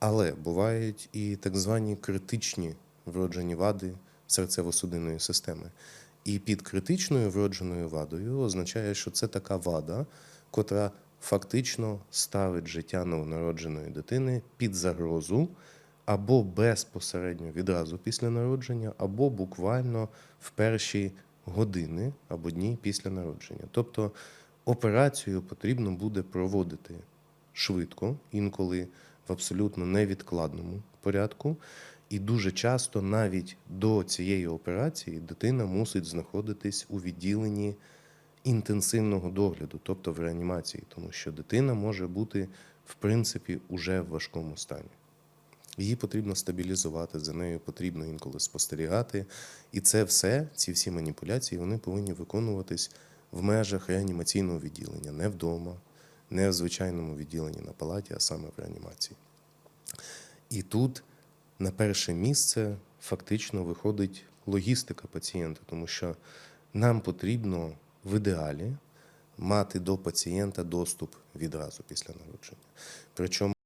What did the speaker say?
Але бувають і так звані критичні вроджені вади серцево-судинної системи. І під критичною вродженою вадою означає, що це така вада, котра фактично ставить життя новонародженої дитини під загрозу або безпосередньо відразу після народження, або буквально в перші години або дні після народження. Тобто операцію потрібно буде проводити швидко, інколи абсолютно невідкладному порядку. І дуже часто навіть до цієї операції дитина мусить знаходитись у відділенні інтенсивного догляду, тобто в реанімації, тому що дитина може бути в принципі уже в важкому стані. Її потрібно стабілізувати, за нею потрібно інколи спостерігати. І це все, ці всі маніпуляції, вони повинні виконуватись в межах реанімаційного відділення, не вдома, не в звичайному відділенні на палаті, а саме в реанімації. І тут на перше місце фактично виходить логістика пацієнта, тому що нам потрібно в ідеалі мати до пацієнта доступ відразу після народження. Причому